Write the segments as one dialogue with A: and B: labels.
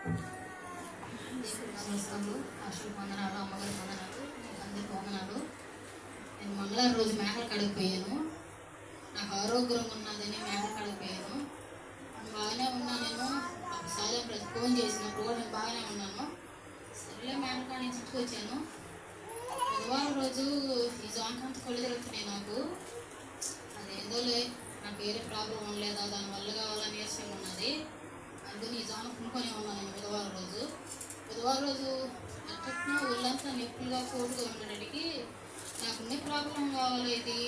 A: నమస్కారాలు హాస్టల్ వందనాలు అమ్మగారి వందనాలు అందరికి వందనాలు. నేను మంగళవారం రోజు మేకలు కడిగిపోయాను నాకు ఆరోగ్యంగా ఉన్నదని మేకలు కడిగిపోయాను బాగానే ఉన్నా నేను. ఒకసారి ఫోన్ చేసినప్పుడు కూడా నేను బాగానే ఉన్నాను. సరేలే మేకల కాడ నుంచి ఇంటికి వచ్చాను. బుధవారం రోజు ఈ జాంకంత కళ్ళు జరుగుతున్నాయి నాకు. అదేందోలే నాకు వేరే ప్రాబ్లం ఉండలేదా? దానివల్ల కావాలని నీరసంగా ఉన్నది. అందుకని ఈ కొనుక్కొని ఉన్నాను నేను బుధవారం రోజు. బుధవారం రోజు అట్టట్న ఒళ్ళంతా నొప్పులుగా కోటుగా ఉండడానికి నాకు ఉన్న ప్రాబ్లం కావాలి ఇది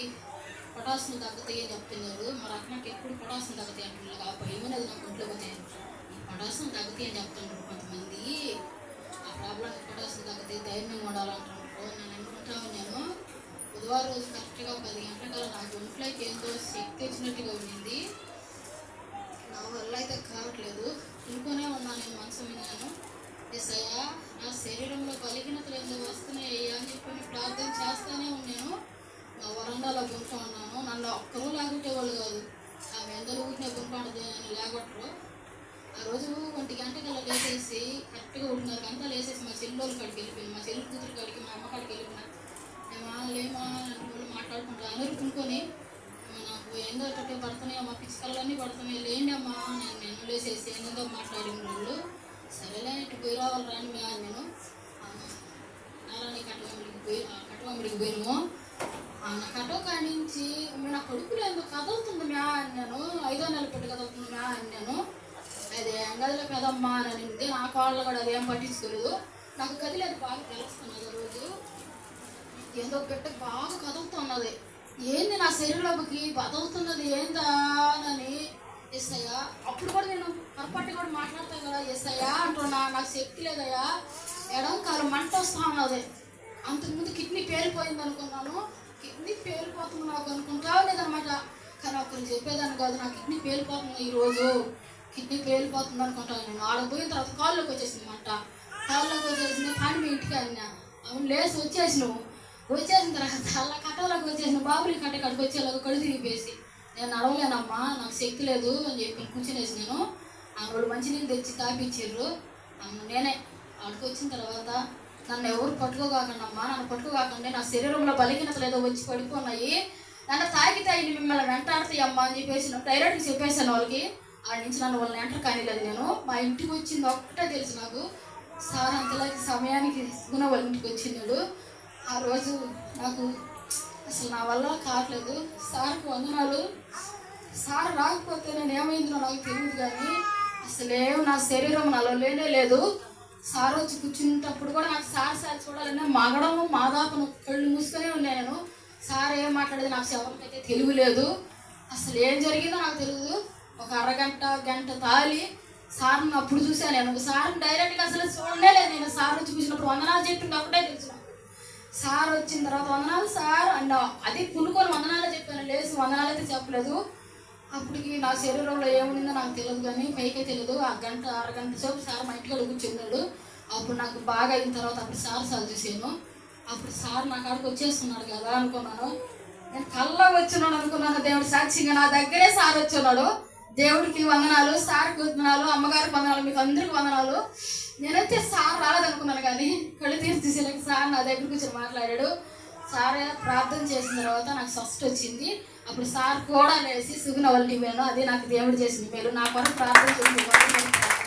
A: పొటాసులు తగ్గుతాయి అని చెప్తున్నారు. మరి అక్కడికి ఎప్పుడు పొటాసులు తగ్గుతాయి అంటున్నారు. కాబట్టి ఏమైనా నాకు ఒంట్లో పోతాయి ఈ పొటాసులు తగ్గుతాయి అని చెప్తున్నారు కొంతమంది. ఆ ప్రాబ్లం పొటాసులు తగ్గుతాయి ధైర్యం ఉండాలంటున్నారు. నేను అనుకుంటా ఉన్నాను. బుధవారం రోజు కరెక్ట్గా పది గంటల నాకు ఒంట్లోకి ఏందో శక్తి వచ్చినట్టుగా ఉండింది. నా వల్ల అయితే కావట్లేదు. ఇంకొనే ఉన్నాను నేను మనసు విన్నాను. ఎస్ఐయా నా శరీరంలో బలిహీనతలు ఎందుకు వస్తున్నాయి అని చెప్పి ప్రార్థన చేస్తూనే ఉన్నాను. నా వరండాలో గుంటూ ఉన్నాను నన్ను ఒక్కరూ లాగొట్టేవాళ్ళు కాదు. ఆమె ఎందరూ ఊరినే గుంపాడదు అని లేగొట్టరు. ఆ రోజు ఒంటి గంటకల్లా లేచేసి కరెక్ట్గా ఒకటిన్నర గంటలు లేసేసి మా చెల్లెళ్ళ కాడికి వెళ్ళిపోయింది మా చెల్లి కూతురు కాడికి మా అమ్మ కాడికి వెళ్ళిపోయినా. మేము లేమా అని వాళ్ళు మాట్లాడుకుంటారు అందరూ కొనుక్కొని ఏందో ఒకటి పడుతున్నాయి మా పిచ్చుకలన్నీ పడుతున్నాయి లేండి అమ్మా. నేను నేను లేసేసి ఏందో మాట్లాడిన వాళ్ళు. సరేలే ఇటు పోయి రావాలి రాని మీ ఆయన నేను. ఆ, నారాయణ పోయి ఆ, పోయినాము. కటో కానించి నా కొడుకులు ఏదో కదులుతుంది మ్యా అన్నాను. ఐదో నెల పెట్టి కదులుతుంది మ్యా అన్నాను. అది గదిలో కదమ్మా అని అనింది. నా కాళ్ళు కూడా అదేం పట్టించుకోలేదు. నాకు కదిలేదు బాగా తెలుస్తున్నది ఆ రోజు. ఏదో బిడ్డ బాగా కదులుతున్నది. ఏంది నా శరీరంలోకి బతుకుతున్నది ఏందా అని ఎస్ఐయా అప్పుడు కూడా నేను పొరపాటు కూడా మాట్లాడతాను కదా ఎస్ఐయా అంటున్నా. నాకు శక్తి లేదయ్యా. ఎడం కాలు మంట వస్తా ఉన్నది. అంతకుముందు కిడ్నీ పేలిపోయింది అనుకున్నాను. కిడ్నీ పేలిపోతుంది నాకు అనుకుంటా లేదనమాట? కానీ ఒకరు చెప్పేదాన్ని కాదు నా కిడ్నీ పేలిపోతుంది ఈరోజు కిడ్నీ పేలిపోతుంది అనుకుంటాను నేను. ఆడ పోయిన తర్వాత కాళ్ళలోకి వచ్చేసింది మంట. కాళ్ళలోకి వచ్చేసింది కానీ మీ ఇంటికి అన్న అవును లేచి వచ్చేసినావు. వచ్చేసిన తర్వాత అలా కట్టలోకి వచ్చేసిన బాబుని కట్ట కట్టుకు వచ్చేలాగా కళ్ళు తిరిగిపోయేసి నేను నడవలేనమ్మా నాకు శక్తి లేదు అని చెప్పి కూర్చునేసి నేను ఆ రెండు మంచినీళ్ళు తెచ్చి తాపిచ్చిర్రు అమ్మ నేనే అక్కడికి వచ్చిన తర్వాత నన్ను ఎవరు పట్టుకోగాకండి అమ్మా నన్ను పట్టుకోగాకండి నా శరీరంలో బలహీనతలు ఏదో వచ్చి పడిపోన్నాయి. నన్ను తాగితే మిమ్మల్ని వెంటాడతాయి అమ్మా అని చెప్పేసి డైరెక్ట్గా చెప్పేసాను వాళ్ళకి. ఆడ నుంచి నన్ను వాళ్ళని ఎంటర్ కానిలేదు నేను. మా ఇంటికి వచ్చింది ఒక్కటే తెలుసు నాకు. సార్ అంతలాకి సమయానికి గుణ వాళ్ళ ఇంటికి వచ్చినాడు ఆ రోజు నాకు అసలు నా వల్ల కావట్లేదు. సార్కి వందనాలు. సార్ రాకపోతే నేను ఏమైందో నాకు తెలియదు కానీ అసలేం నా శరీరం నాలో లేనే లేదు. సార్ వచ్చి కూర్చున్నప్పుడు కూడా నాకు సార్ సార్ చూడాలన్నా మగడము మాదాపను కళ్ళు మూసుకొని ఉన్నాయి నేను. సార్ ఏం మాట్లాడేది నాకు ఎవరికైతే తెలివి లేదు. అసలు ఏం జరిగిందో నాకు తెలియదు ఒక అరగంట గంట తాలి సార్ని అప్పుడు చూశాను నేను. సార్ని డైరెక్ట్గా అసలు చూడలే లేదు నేను. సార్ వచ్చి కూర్చున్నప్పుడు వందనాలు చెప్పింది ఒకటే తెలుసు. సార్ వచ్చిన తర్వాత వందనాలు సార్ అండ్ అది పునుకొని వందనాలే చెప్పాను. లేచి వందనాలు అయితే చెప్పలేదు. అప్పటికి నా శరీరంలో ఏముందో నాకు తెలియదు కానీ పైకే తెలియదు ఆ గంట అరగంట సేపు సార్ మా ఇంటికి కూర్చున్నాడు అప్పుడు నాకు బాగా అయిన తర్వాత అప్పుడు సార్ సార్ చూసాను అప్పుడు సార్ నా కాడికి వచ్చేస్తున్నాడు కదా అనుకున్నాను. నేను కల్లా వచ్చినాడు అనుకున్నాను. దేవుడు సాక్షిగా నా దగ్గరే సార్ వచ్చున్నాడు. దేవుడికి వందనాలు సార్కి వందనాలు అమ్మగారికి వందనాలు మీకు అందరికి వందనాలు. నేనైతే సార్ అని కళ్ళు తీసి చూసేలాగా సార్ నా దగ్గర కూర్చొని మాట్లాడాడు. సార్ ప్రార్థన చేసిన తర్వాత నాకు ఫస్ట్ వచ్చింది. అప్పుడు సార్ కూడా లేచి సుగుణ వాళ్ళ అది నాకు దేవుడు చేసిన మేలు. నా కొరకు ప్రార్థన చేసి